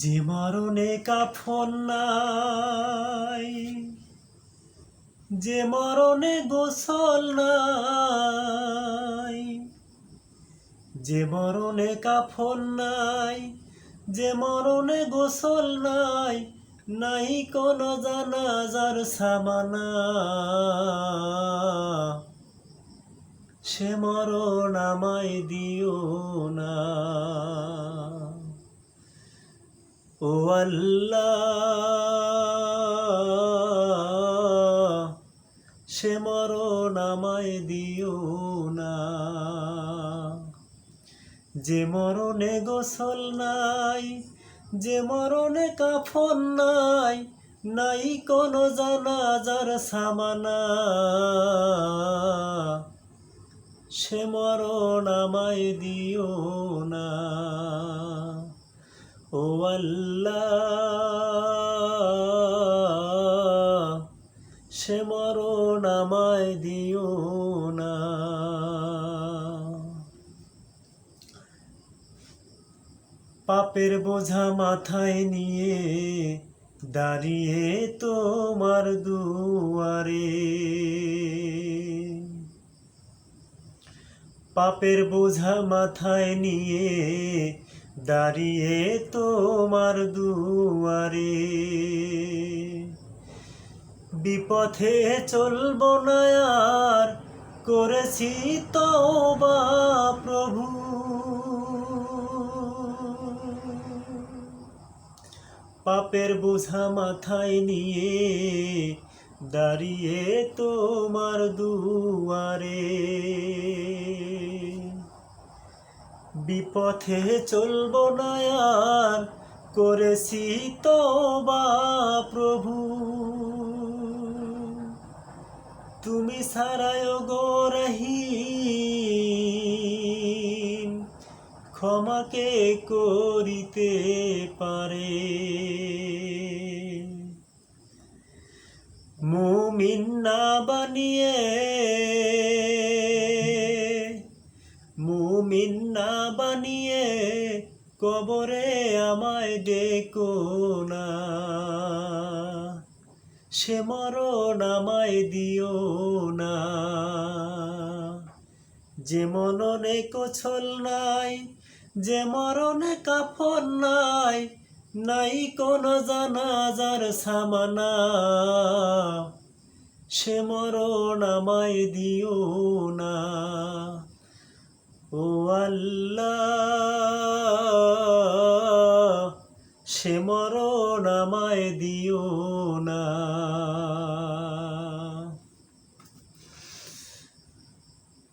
যে মরণে কাফন নাই, যে মরণে গোসল নাই, যে মরণে কাফন নাই, যে মরণে গোসল নাই নাই কোন জানাজার সামানা। সে মরণ আমায় দিও না। ও আল্লাহ, সে মরণ দিও না। যে মরণে গোসল নাই, যে মরণে কাফন নাই নাই কোনো জানাজার সামানা। সে মরণ দিও সে মরণ আমায় দিও না। পাপের বোঝা মাথায় নিয়ে দাঁড়িয়ে তোমার দুয়ারে। পাপের বোঝা মাথায় নিয়ে দাঁড়িয়ে তোমার দুয়ারে। বিপথে চলব না আর, করেছি তওবা প্রভু। পাপের বোঝা মাথায় নিয়ে দাঁড়িয়ে তোমার দুয়ারে। বিপথে চলব আর করেছি তবা প্রভু। তুমি সারায় গোরহীম ক্ষমাকে করিতে পারে? মুমিন না বানিয়ে মুমিন না বানিয়ে কবরে আমায় ডেকো না। সে মরণ আমায় দিও না। যে মননে কোছল নাই, যে মরণে কাফন নাই নাই কোন জানাজার সামানা। সে মরণ আমায় দিও না। ও আল্লাহ সে মরণ আমায় দিও না।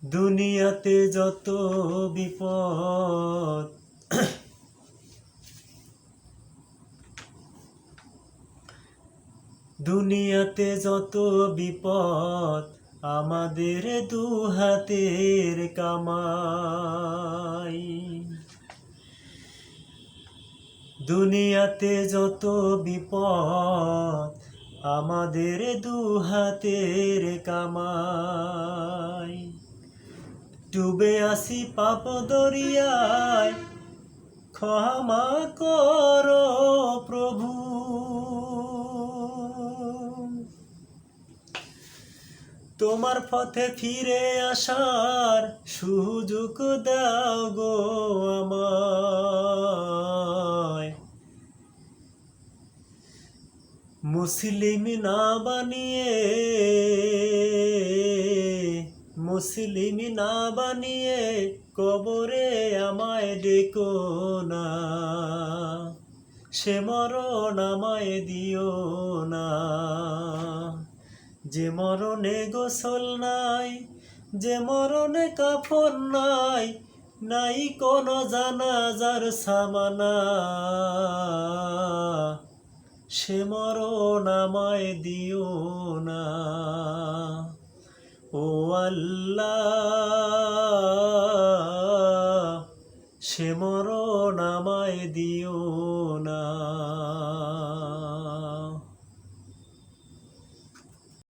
দুনিয়াতে যত বিপদ দুনিয়াতে যত বিপদ আমাদের দু হাতের কামাই। দুনিয়াতে যত বিপদ, আমাদের দু হাতের কামাই। ডুবে আসি পাপ দরিয়ায়, ক্ষমা করো প্রভু। তোমার পথে ফিরে আসার সুযোগ দাও গো আমায়। মুসলিম না বানিয়ে, মুসলিম না বানিয়ে কবরে আমায় ডেকো না। সে মরণ আমায় দিও না। যে মরণে গোসল নাই, যে মরণে কাফন নাই নাই কোনো জানাজার সামানা। সে মরণ আমায় দিও না। ও আল্লাহ, সে মরণ আমায় দিও